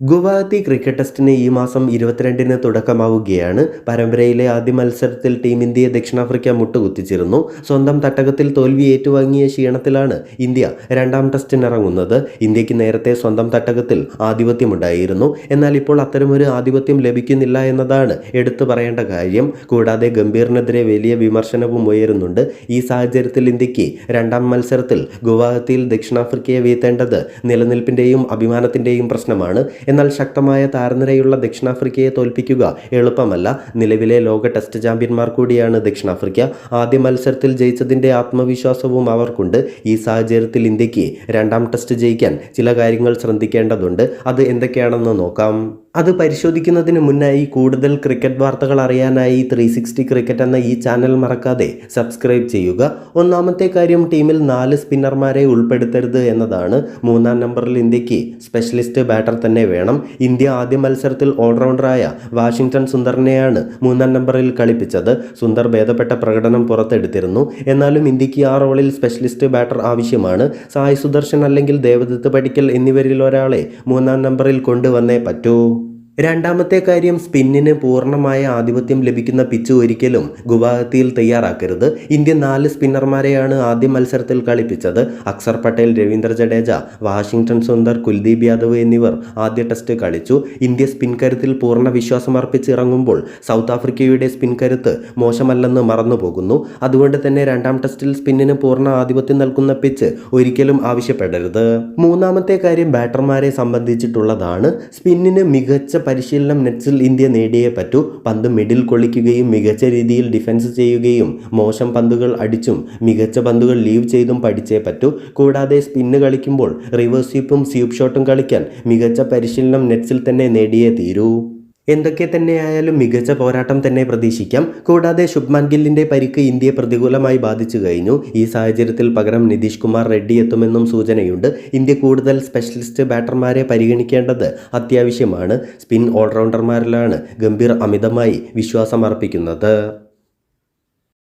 Guwahati cricket ടെസ്റ്റിന് ഈ മാസം ഇരുപത്തിരണ്ടിന് തുടക്കമാവുകയാണ്. പരമ്പരയിലെ ആദ്യ മത്സരത്തിൽ ടീം ഇന്ത്യയെ ദക്ഷിണാഫ്രിക്ക മുട്ടുകുത്തിച്ചിരുന്നു. സ്വന്തം തട്ടകത്തിൽ തോൽവി ഏറ്റുവാങ്ങിയ ക്ഷീണത്തിലാണ് ഇന്ത്യ രണ്ടാം ടെസ്റ്റിനിറങ്ങുന്നത്. ഇന്ത്യയ്ക്ക് നേരത്തെ സ്വന്തം തട്ടകത്തിൽ ആധിപത്യമുണ്ടായിരുന്നു. എന്നാൽ ഇപ്പോൾ അത്തരമൊരു ആധിപത്യം ലഭിക്കുന്നില്ല എന്നതാണ് എടുത്തു പറയേണ്ട കാര്യം. കൂടാതെ ഗംഭീറിനെതിരെ വലിയ വിമർശനവും ഉയരുന്നുണ്ട്. ഈ സാഹചര്യത്തിൽ ഇന്ത്യയ്ക്ക് രണ്ടാം മത്സരത്തിൽ ഗുവാഹത്തിയിൽ ദക്ഷിണാഫ്രിക്കയെ വീഴ്ത്തേണ്ടത് നിലനിൽപ്പിന്റെയും അഭിമാനത്തിന്റെയും പ്രശ്നമാണ്. എന്നാൽ ശക്തമായ താരനിരയുള്ള ദക്ഷിണാഫ്രിക്കയെ തോൽപ്പിക്കുക എളുപ്പമല്ല. നിലവിലെ ലോക ടെസ്റ്റ് ചാമ്പ്യന്മാർ കൂടിയാണ് ദക്ഷിണാഫ്രിക്ക. ആദ്യ മത്സരത്തിൽ ജയിച്ചതിന്റെ ആത്മവിശ്വാസവും അവർക്കുണ്ട്. ഈ സാഹചര്യത്തിൽ ഇന്ത്യയ്ക്ക് രണ്ടാം ടെസ്റ്റ് ജയിക്കാൻ ചില കാര്യങ്ങൾ ശ്രദ്ധിക്കേണ്ടതുണ്ട്. അത് എന്തൊക്കെയാണെന്ന് നോക്കാം. അത് പരിശോധിക്കുന്നതിന് മുന്നായി കൂടുതൽ ക്രിക്കറ്റ് വാർത്തകൾ അറിയാനായി ത്രീ സിക്സ്റ്റി ക്രിക്കറ്റ് എന്ന ഈ ചാനൽ മറക്കാതെ സബ്സ്ക്രൈബ് ചെയ്യുക. ഒന്നാമത്തെ കാര്യം ടീമിൽ നാല് സ്പിന്നർമാരെ ഉൾപ്പെടുത്തരുത് എന്നതാണ്. മൂന്നാം നമ്പറിൽ ഇന്ത്യയ്ക്ക് സ്പെഷ്യലിസ്റ്റ് ബാറ്റർ തന്നെ വേണം. ഇന്ത്യ ആദ്യ മത്സരത്തിൽ ഓൾറൗണ്ടറായ വാഷിംഗ്ടൺ സുന്ദറിനെയാണ് മൂന്നാം നമ്പറിൽ കളിപ്പിച്ചത്. സുന്ദർ ഭേദപ്പെട്ട പ്രകടനം പുറത്തെടുത്തിരുന്നു. എന്നാലും ഇന്ത്യയ്ക്ക് ആ റോളിൽ സ്പെഷ്യലിസ്റ്റ് ബാറ്റർ ആവശ്യമാണ്. സായ് സുദർശൻ അല്ലെങ്കിൽ ദേവദത്ത് പടിക്കൽ എന്നിവരിൽ ഒരാളെ മൂന്നാം നമ്പറിൽ കൊണ്ടുവന്നേ പറ്റൂ. രണ്ടാമത്തെ കാര്യം സ്പിന്നിന് പൂർണമായ ആധിപത്യം ലഭിക്കുന്ന പിച്ച് ഒരിക്കലും ഗുവാഹത്തിയിൽ തയ്യാറാക്കരുത്. ഇന്ത്യ നാല് സ്പിന്നർമാരെയാണ് ആദ്യ മത്സരത്തിൽ കളിപ്പിച്ചത്. അക്സർ പട്ടേൽ രവീന്ദ്ര ജഡേജ വാഷിംഗ്ടൺ സുന്ദർ കുൽദീപ് യാദവ് എന്നിവർ ആദ്യ ടെസ്റ്റ് കളിച്ചു. ഇന്ത്യ സ്പിൻ കരുത്തിൽ പൂർണ വിശ്വാസമർപ്പിച്ച് ഇറങ്ങുമ്പോൾ സൗത്ത് ആഫ്രിക്കയുടെ സ്പിൻ കരുത്ത് മോശമല്ലെന്ന് മറന്നുപോകുന്നു. അതുകൊണ്ട് തന്നെ രണ്ടാം ടെസ്റ്റിൽ സ്പിന്നിന് പൂർണ ആധിപത്യം നൽകുന്ന പിച്ച് ഒരിക്കലും ആവശ്യപ്പെടരുത്. മൂന്നാമത്തെ കാര്യം ബാറ്റർമാരെ സംബന്ധിച്ചിട്ടുള്ളതാണ്. സ്പിന്നിന് മികച്ച പരിശീലനം നെറ്റ്സിൽ ഇന്ത്യ നേടിയേ പറ്റൂ. പന്ത് മിഡിൽ കൊള്ളിക്കുകയും മികച്ച രീതിയിൽ ഡിഫൻസ് ചെയ്യുകയും മോശം പന്തുകൾ അടിച്ചും മികച്ച പന്തുകൾ ലീവ് ചെയ്തും പഠിച്ചേ പറ്റൂ. കൂടാതെ സ്പിന്ന് കളിക്കുമ്പോൾ റിവേഴ്സ് സ്വീപ്പും സ്വീപ്പ് ഷോട്ടും കളിക്കാൻ മികച്ച പരിശീലനം നെറ്റ്സിൽ തന്നെ നേടിയേ തീരൂ. എന്തൊക്കെ തന്നെയായാലും മികച്ച പോരാട്ടം തന്നെ പ്രതീക്ഷിക്കാം. കൂടാതെ ശുഭ്മാൻ ഗില്ലിന്റെ പരിക്ക് ഇന്ത്യയെ പ്രതികൂലമായി ബാധിച്ചു കഴിഞ്ഞു. ഈ സാഹചര്യത്തിൽ പകരം നിതീഷ് കുമാർ റെഡ്ഡി എത്തുമെന്നും സൂചനയുണ്ട്. ഇന്ത്യ കൂടുതൽ സ്പെഷ്യലിസ്റ്റ് ബാറ്റർമാരെ പരിഗണിക്കേണ്ടത് അത്യാവശ്യമാണ്. സ്പിൻ ഓൾറൗണ്ടർമാരിലാണ് ഗംഭീർ അമിതമായി വിശ്വാസം അർപ്പിക്കുന്നത്